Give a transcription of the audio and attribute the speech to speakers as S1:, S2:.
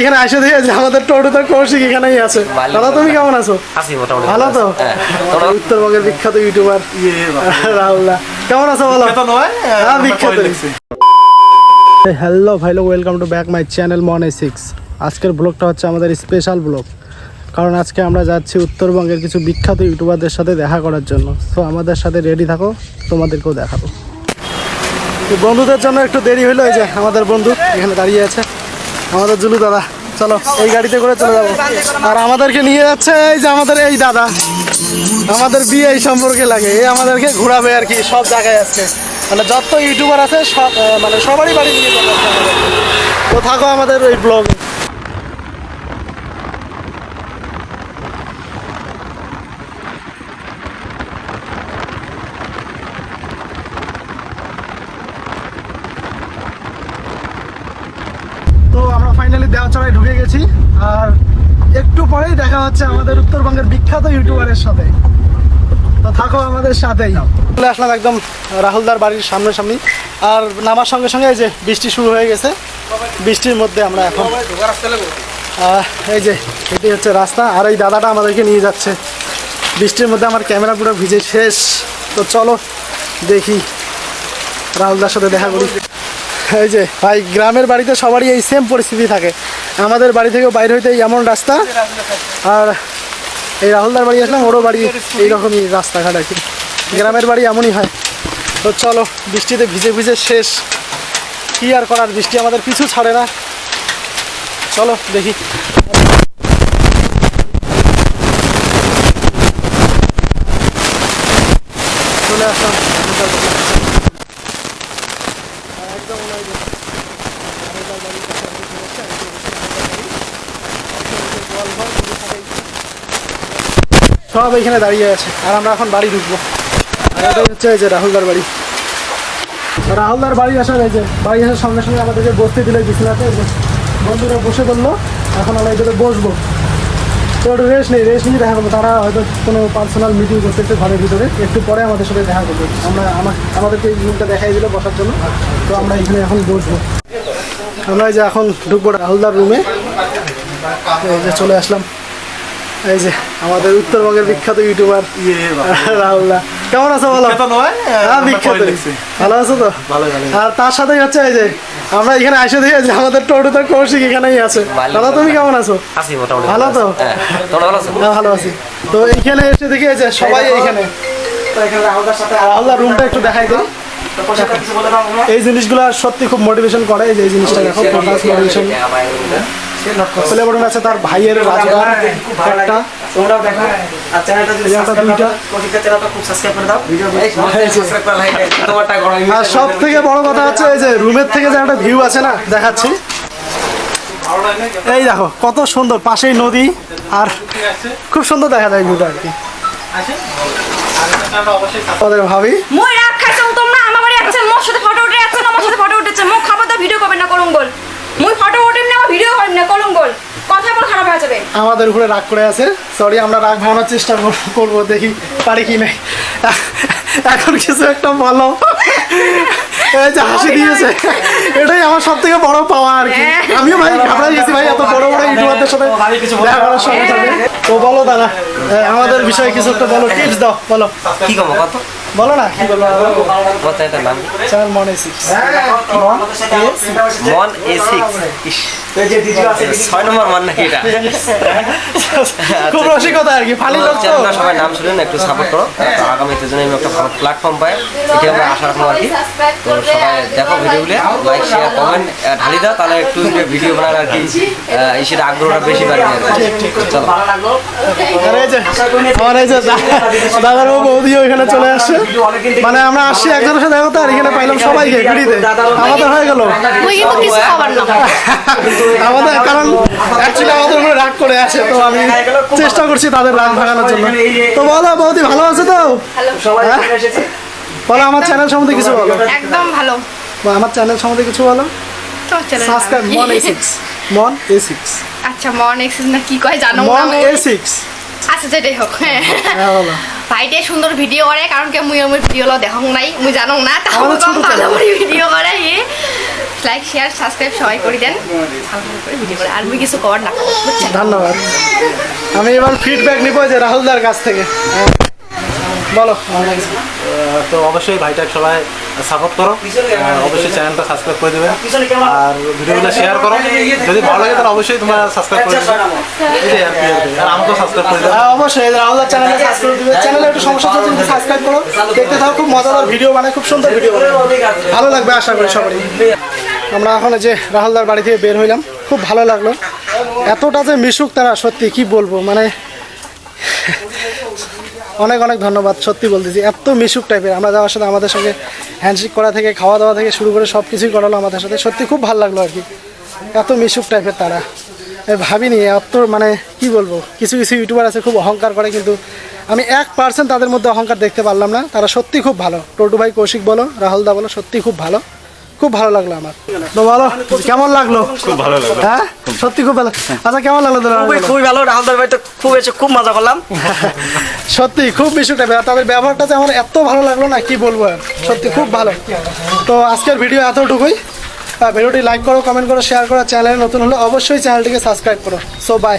S1: এখানে এসে দিয়ে যে আমাদের টোটোতে কৌশিক এখানেই আছে। দাদা তুমি কেমন আছো? ভালো তো?
S2: হ্যাঁ
S1: উত্তরবঙ্গের বিখ্যাত ইউটিউবার রাহুলদা। কেমন আছো বলো? বিখ্যাত হ্যালো ভাই লোক welcome to back my channel মন সিক্স আজকের ব্লগটা হচ্ছে আমাদের স্পেশাল ব্লগ কারণ আজকে আমরা যাচ্ছি উত্তরবঙ্গের কিছু বিখ্যাত ইউটিউবারদের সাথে দেখা করার জন্য। সো আমাদের সাথে রেডি থাকো তোমাদেরকেও দেখাবো। তো বন্ধুদের জন্য একটু দেরি হলো এই যে আমাদের বন্ধু এখানে দাঁড়িয়ে আছে। আমাদের জুলু দাদা, চলো, এই গাড়িতে করে চলে যাব। আর আমাদেরকে নিয়ে যাচ্ছে এই যে আমাদের এই দাদা। আমাদের বিয়ে এই সম্পর্কে লাগে, এই আমাদেরকে ঘোরাবে আর কি, সব জায়গায় আজকে মানে যত ইউটিউবার আছে, সব মানে সবারই বাড়ি নিয়ে তো থাকো আমাদের এই ব্লগ তো আমরা ফাইনালি দেওয়াচড়ায় ঢুকে গেছি। আর একটু পরেই দেখা হচ্ছে আমাদের উত্তরবঙ্গের বিখ্যাত ইউটিউবারের সাথে। তো থাকো আমাদের সাথেই। চলে আসলাম একদম রাহুলদার বাড়ির সামনে সামনাসামনি। আর নামার সঙ্গে সঙ্গে এই যে বৃষ্টি শুরু হয়ে গেছে। বৃষ্টির মধ্যে আমরা এখন এই যে এটি হচ্ছে রাস্তা। আর এই দাদাটা আমাদেরকে নিয়ে যাচ্ছে। বৃষ্টির মধ্যে আমার ক্যামেরা পুরো ভিজে শেষ। তো চলো দেখি রাহুলদার সাথে দেখা করি। এই যে, ভাই, গ্রামের বাড়িতে সবারই এই সেম পরিস্থিতি থাকে। আমাদের বাড়ি থেকে বাইরে হইতে এমন রাস্তা। আর এই রাহুলদার বাড়ি আসলাম, ওরও বাড়ি এইরকমই রাস্তাঘাট আর কি। গ্রামের বাড়ি এমনই হয়। তো চলো, বৃষ্টিতে ভিজে ভিজে শেষ। কি আর করার, বৃষ্টি আমাদের পিছু ছাড়ে না। চলো, দেখি চলে আসলাম একদম মনে হয় যে রাহুলদার বাড়ির কাছে আমি চলে এসেছি। আর এই যে গোয়াল ঘর, গরু ছাগল। সব এখানে দাঁড়িয়ে আছে। আর আমরা এখন বাড়ি ঢুকবো। হচ্ছে এই রাহুলদার বাড়ি। রাহুলদার বাড়ি আসার এই যে, বাড়ি আসার সঙ্গে সঙ্গে আমাদেরকে বসতে দিলে বিছানাতে বন্ধুরা বসে বলল এখন আমরা এটাতে বসবো। তো একটু রেস্ট নেই রেস্ট নিয়ে দেখা করব। তারা হয়তো কোনো পার্সোনাল মিটিং করতেছে ঘরের ভিতরে। একটু পরে আমাদের সাথে দেখা করবে। আমরা আমা- আমাদেরকে এই রুমটা দেখাই দিল বসার জন্য। তো আমরা এখানে এখন বসবো। আমরা যে এখন ঢুকবো রাহুলদার রুমে চলে আসলাম। এই যে আমাদের উত্তরবঙ্গের বিখ্যাত ইউটিউবার রাহুলদা। কেমন আছো বলো? হ্যাঁ বিখ্যাত। ভালো আছো তো? আর তার সাথেই হচ্ছে এই যে আমরা এখানে এসে দিয়ে যে আমাদের টোটোতে কৌশিক এখানেই আছে। দাদা তুমি কেমন আছো? ভালো তো?
S2: হ্যাঁ ভালো আছো?
S1: হ্যাঁ ভালো আছি। তো এইখানে এসে দেখি যে সবাই এইখানে। রাহুলদার রুমটা একটু দেখাই দিই। এই জিনিসগুলো সত্যি খুব মোটিভেশন করে। এই যে এই জিনিসটা দেখো মোটিভেশন ছেলে বড় আছে তার ভাইয়ের রাজগার একটা।
S3: তোমরাও দেখো আর চ্যানেলটা যদি সাবস্ক্রাইব করো প্রত্যেকটা চ্যানেলটা খুব সাবস্ক্রাইব করে দাও। ভিডিও সাবস্ক্রাইব করে লাইক তোমারটা করো
S1: আর সব থেকে বড় কথা হচ্ছে এই যে রুমের থেকে যে একটা ভিউ আছে না দেখাচ্ছি। এই দেখো কত সুন্দর পাশেই নদী আর খুব সুন্দর দেখা যায় ভিউটা আর কি। আমাদের ভাবি।
S4: মই রাগ খাইছো তোমরা আমার বাড়ি আছেন মোর সাথে ফটো উঠে আছেন আমার সাথে ফটো উঠেছে। মোক খাবার দাও ভিডিও করবেন না কলঙ্গল মই ফটো উঠিম না ভিডিও করবেন না কলঙ্গল কথা বল খারাপ হয়ে যাবে।
S1: আমাদের উপরে রাগ করে আছে। সরি আমরা রাগ ভাঙানোর চেষ্টা কর- করব দেখি পারি কি নাই। এখন কিছু একটা বলো। এই যে হাসি দিয়েছে। এটাই আমার সব থেকে বড় পাওয়া আর কি। আমিও ভাই ঘাবড়াই গেছি ভাই এত বড় বড় ইউটিউবারদের সাথে দেখা করার তো বলো দাদা আমাদের বিষয়ে কিছু একটা বলো টিপস দাও বলো।
S2: কি কমো কত?
S1: বলো না কি বলব
S2: এটার নাম
S1: চার মনে সিক্স
S2: মন এ সিক্স ছয় নম্বর মান নাকি এটা?
S1: খুব রসিকতা আর কি ফালি লোক তো।
S2: চ্যানেলটা সবাই নাম শুনেন একটু সাপোর্ট করো। তো আগামীতে যেন আমি একটা ভালো প্ল্যাটফর্ম পাই এটা আমরা আশা রাখব আর কি। তো সবাই দেখো ভিডিওগুলো লাইক শেয়ার কমেন্ট ঢালি দাও তাহলে একটু ভিডিও বানার আর কি আহ, ইসের আগ্রহটা বেশি বাড়বে আর কি। চলো।
S1: আর যে আমার এই যে দাদার ও বৌদি ওইখানে চলে আসছে। মানে আমরা আসছি একজনের সাথে দেখা আর এখানে পাইলাম সবাইকে ফ্রিতে আমাদের হয়ে গেল।
S4: মই কিন্তু কিছু খাবার না।
S1: আমাদের কারণ অ্যাকচুয়ালি আমাদের উপরে রাগ করে আছে তো আমি চেষ্টা করছি তাদের রাগ ভাঙানোর জন্য। তো বলো বৌদি ভালো আছে তো? হ্যাঁ? বলো আমার চ্যানেল সম্বন্ধে কিছু বলো।
S4: একদম ভালো।
S1: আমার চ্যানেল সম্বন্ধে কিছু বলো।
S4: তো চলে
S1: সাবস্ক্রাইব মন এ সিক্স মন এ সিক্স
S4: আচ্ছা মন না কি কয়? জানো
S1: মন। এ সিক্স
S4: আচ্ছা যেটাই হোক হ্যাঁ। ভাইটে সুন্দর ভিডিও করে কারণ কি মুই মুই ভিডিও লো দেখং নাই মুই জানো না তাহলে ভালো
S1: channel।
S4: করে ভিডিও করে ই লাইক শেয়ার সাবস্ক্রাইব সবাই করে দেন। ভালো করে ভিডিও করে। আর আমি কিছু কর না
S1: ধন্যবাদ। আমি এবার ফিডব্যাক নিব যে রাহুলদার কাছ থেকে। বলো।
S5: তো অবশ্যই ভাইটাক সবাই সাপোর্ট করো। অবশ্যই চ্যানেলটা সাবস্ক্রাইব করে দেবে। আর ভিডিওগুলো শেয়ার করো। যদি ভালো লাগে তাহলে অবশ্যই তোমরা সাবস্ক্রাইব করে দেবে। আর কি আর আমাকেও সাবস্ক্রাইব করে দেবে।
S1: অবশ্যই রাহুলদার চ্যানেলে সাবস্ক্রাইব দিবে চ্যানেলে একটু সমস্যা হচ্ছে তুমি সাবস্ক্রাইব করো। দেখতে থাকো খুব মজাদার ভিডিও বানায় খুব সুন্দর ভিডিও ভালো লাগবে আশা করি সবারই। আমরা এখন যে রাহুলদার বাড়ি থেকে বের হইলাম। খুব ভালো লাগল। এতটা যে মিশুক তারা সত্যি কি বলব? মানে অনেক অনেক ধন্যবাদ, সত্যি বলতেছি। এত মিশুক টাইপের আমরা যাওয়ার সাথে আমাদের সঙ্গে হ্যান্ডশেক করা থেকে খাওয়া দাওয়া থেকে শুরু করে সব কিছুই করালো আমাদের সাথে। সত্যি খুব ভালো লাগল আর কি। এত মিশুক টাইপের তারা। ভাবিনি, এত মানে কি বলব? কিছু কিছু ইউটিউবার আছে, খুব অহংকার করে, কিন্তু আমি এক পার্সেন্ট তাদের মধ্যে অহংকার দেখতে পারলাম না। তারা সত্যি খুব ভালো। টোটু ভাই, কৌশিক বলো, রাহুল দা বলো, সত্যি খুব ভালো। খুব ভালো লাগল আমার। তো বলো কেমন লাগল? খুব ভালো লাগল। হ্যাঁ? সত্যি খুব ভালো। আচ্ছা কেমন লাগল তোর
S3: খুবই ভালো। রাহুলদার বাড়িতে খুব এসে খুব মজা করলাম।
S1: সত্যি খুব আর তাদের ব্যবহারটা যে আমার এত ভালো লাগল না কি বলব আর? সত্যি খুব ভালো। তো আজকের ভিডিও এতটুকুই। ভিডিওটি লাইক করো কমেন্ট করো শেয়ার করো। চ্যানেলে নতুন হলে অবশ্যই চ্যানেলটিকে সাবস্ক্রাইব করো। So by